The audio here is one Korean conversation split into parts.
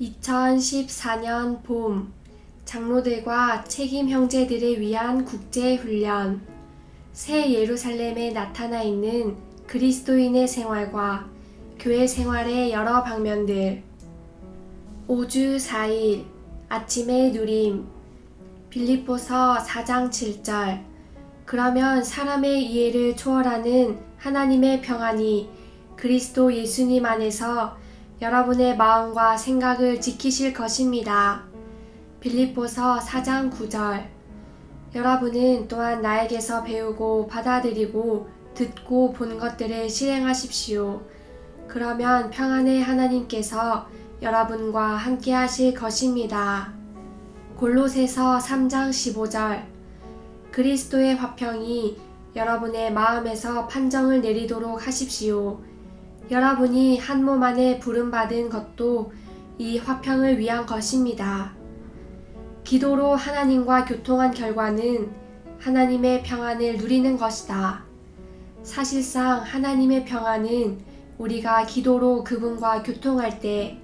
2014년 봄 장로들과 책임 형제들을 위한 국제 훈련. 새 예루살렘에 나타나 있는 그리스도인의 생활과 교회 생활의 여러 방면들. 5주 4일 아침의 누림. 빌립보서 4장 7절. 그러면 사람의 이해를 초월하는 하나님의 평안이 그리스도 예수님 안에서 여러분의 마음과 생각을 지키실 것입니다. 빌립보서 4장 9절 여러분은 또한 나에게서 배우고 받아들이고 듣고 본 것들을 실행하십시오. 그러면 평안의 하나님께서 여러분과 함께 하실 것입니다. 골로새서 3장 15절 그리스도의 화평이 여러분의 마음에서 판정을 내리도록 하십시오. 여러분이 한 몸 안에 부름받은 것도 이 화평을 위한 것입니다. 기도로 하나님과 교통한 결과는 하나님의 평안을 누리는 것이다. 사실상 하나님의 평안은 우리가 기도로 그분과 교통할 때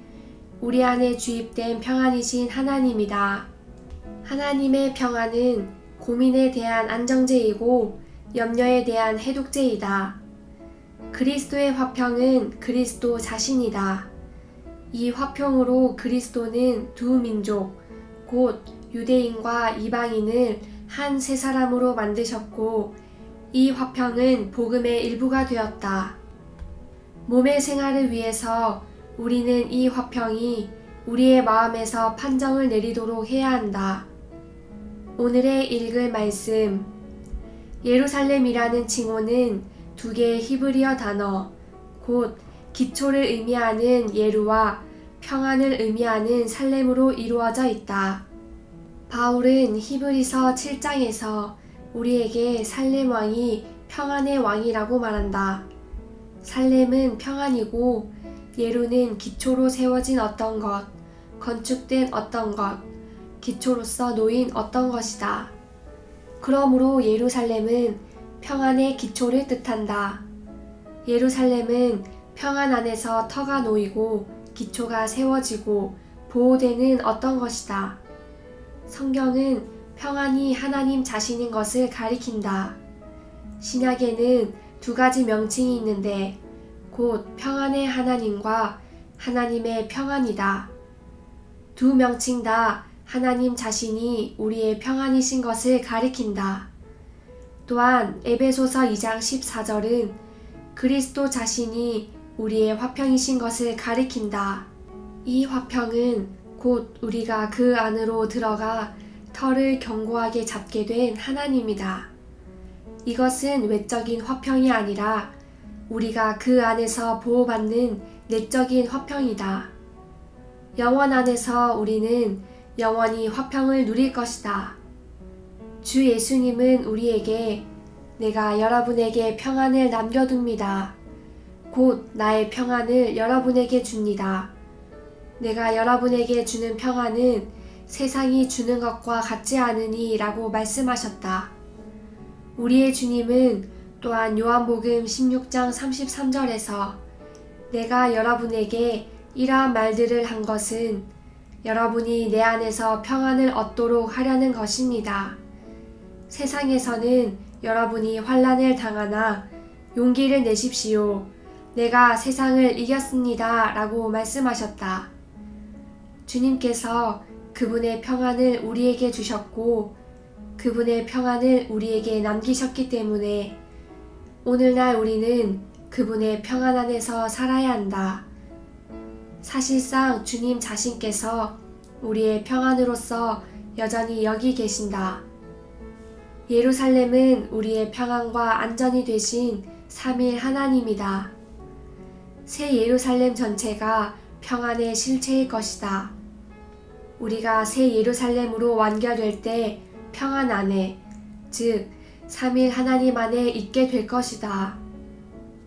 우리 안에 주입된 평안이신 하나님이다. 하나님의 평안은 고민에 대한 안정제이고 염려에 대한 해독제이다. 그리스도의 화평은 그리스도 자신이다. 이 화평으로 그리스도는 두 민족, 곧 유대인과 이방인을 한 세 사람으로 만드셨고, 이 화평은 복음의 일부가 되었다. 몸의 생활을 위해서 우리는 이 화평이 우리의 마음에서 판정을 내리도록 해야 한다. 오늘의 읽을 말씀. 예루살렘이라는 칭호는 두 개의 히브리어 단어, 곧 기초를 의미하는 예루와 평안을 의미하는 살렘으로 이루어져 있다. 바울은 히브리서 7장에서 우리에게 살렘 왕이 평안의 왕이라고 말한다. 살렘은 평안이고 예루는 기초로 세워진 어떤 것, 건축된 어떤 것, 기초로서 놓인 어떤 것이다. 그러므로 예루살렘은 평안의 기초를 뜻한다. 예루살렘은 평안 안에서 터가 놓이고 기초가 세워지고 보호되는 어떤 것이다. 성경은 평안이 하나님 자신인 것을 가리킨다. 신약에는 두 가지 명칭이 있는데 곧 평안의 하나님과 하나님의 평안이다. 두 명칭 다 하나님 자신이 우리의 평안이신 것을 가리킨다. 또한 에베소서 2장 14절은 그리스도 자신이 우리의 화평이신 것을 가리킨다. 이 화평은 곧 우리가 그 안으로 들어가 털을 견고하게 잡게 된 하나님이다. 이것은 외적인 화평이 아니라 우리가 그 안에서 보호받는 내적인 화평이다. 영원 안에서 우리는 영원히 화평을 누릴 것이다. 주 예수님은 우리에게 내가 여러분에게 평안을 남겨둡니다. 곧 나의 평안을 여러분에게 줍니다. 내가 여러분에게 주는 평안은 세상이 주는 것과 같지 않으니 라고 말씀하셨다. 우리의 주님은 또한 요한복음 16장 33절에서 내가 여러분에게 이러한 말들을 한 것은 여러분이 내 안에서 평안을 얻도록 하려는 것입니다. 세상에서는 여러분이 환란을 당하나 용기를 내십시오. 내가 세상을 이겼습니다. 라고 말씀하셨다. 주님께서 그분의 평안을 우리에게 주셨고 그분의 평안을 우리에게 남기셨기 때문에 오늘날 우리는 그분의 평안 안에서 살아야 한다. 사실상 주님 자신께서 우리의 평안으로서 여전히 여기 계신다. 예루살렘은 우리의 평안과 안전이 되신 3일 하나님이다. 새 예루살렘 전체가 평안의 실체일 것이다. 우리가 새 예루살렘으로 완결될 때 평안 안에, 즉, 3일 하나님 안에 있게 될 것이다.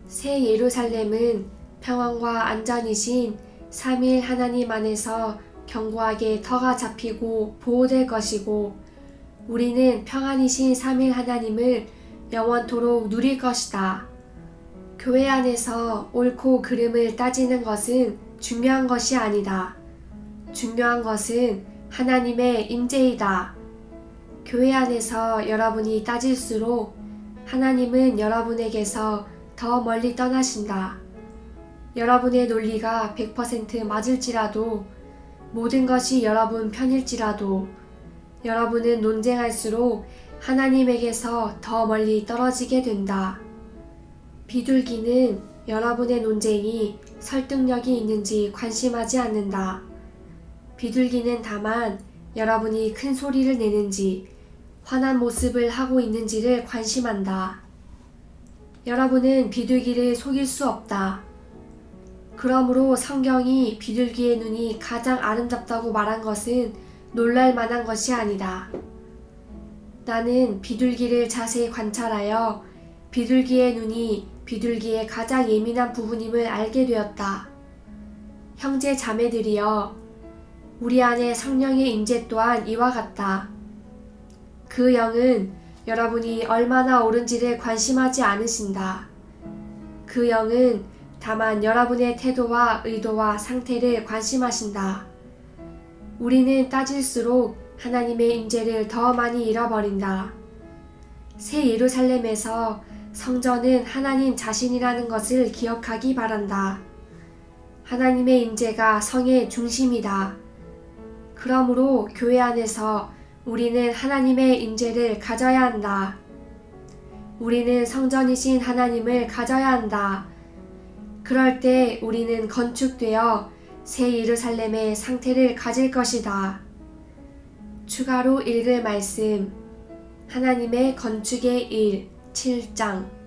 새 예루살렘은 평안과 안전이신 3일 하나님 안에서 견고하게 터가 잡히고 보호될 것이고 우리는 평안이신 3일 하나님을 영원토록 누릴 것이다. 교회 안에서 옳고 그름을 따지는 것은 중요한 것이 아니다. 중요한 것은 하나님의 임재이다. 교회 안에서 여러분이 따질수록 하나님은 여러분에게서 더 멀리 떠나신다. 여러분의 논리가 100% 맞을지라도 모든 것이 여러분 편일지라도 여러분은 논쟁할수록 하나님에게서 더 멀리 떨어지게 된다. 비둘기는 여러분의 논쟁이 설득력이 있는지 관심하지 않는다. 비둘기는 다만 여러분이 큰 소리를 내는지 화난 모습을 하고 있는지를 관심한다. 여러분은 비둘기를 속일 수 없다. 그러므로 성경이 비둘기의 눈이 가장 아름답다고 말한 것은 놀랄 만한 것이 아니다. 나는 비둘기를 자세히 관찰하여 비둘기의 눈이 비둘기의 가장 예민한 부분임을 알게 되었다. 형제 자매들이여, 우리 안에 성령의 임재 또한 이와 같다. 그 영은 여러분이 얼마나 옳은지를 관심하지 않으신다. 그 영은 다만 여러분의 태도와 의도와 상태를 관심하신다. 우리는 따질수록 하나님의 임재를 더 많이 잃어버린다. 새 예루살렘에서 성전은 하나님 자신이라는 것을 기억하기 바란다. 하나님의 임재가 성의 중심이다. 그러므로 교회 안에서 우리는 하나님의 임재를 가져야 한다. 우리는 성전이신 하나님을 가져야 한다. 그럴 때 우리는 건축되어 새 예루살렘의 상태를 가질 것이다. 추가로 읽을 말씀 하나님의 건축의 일 7장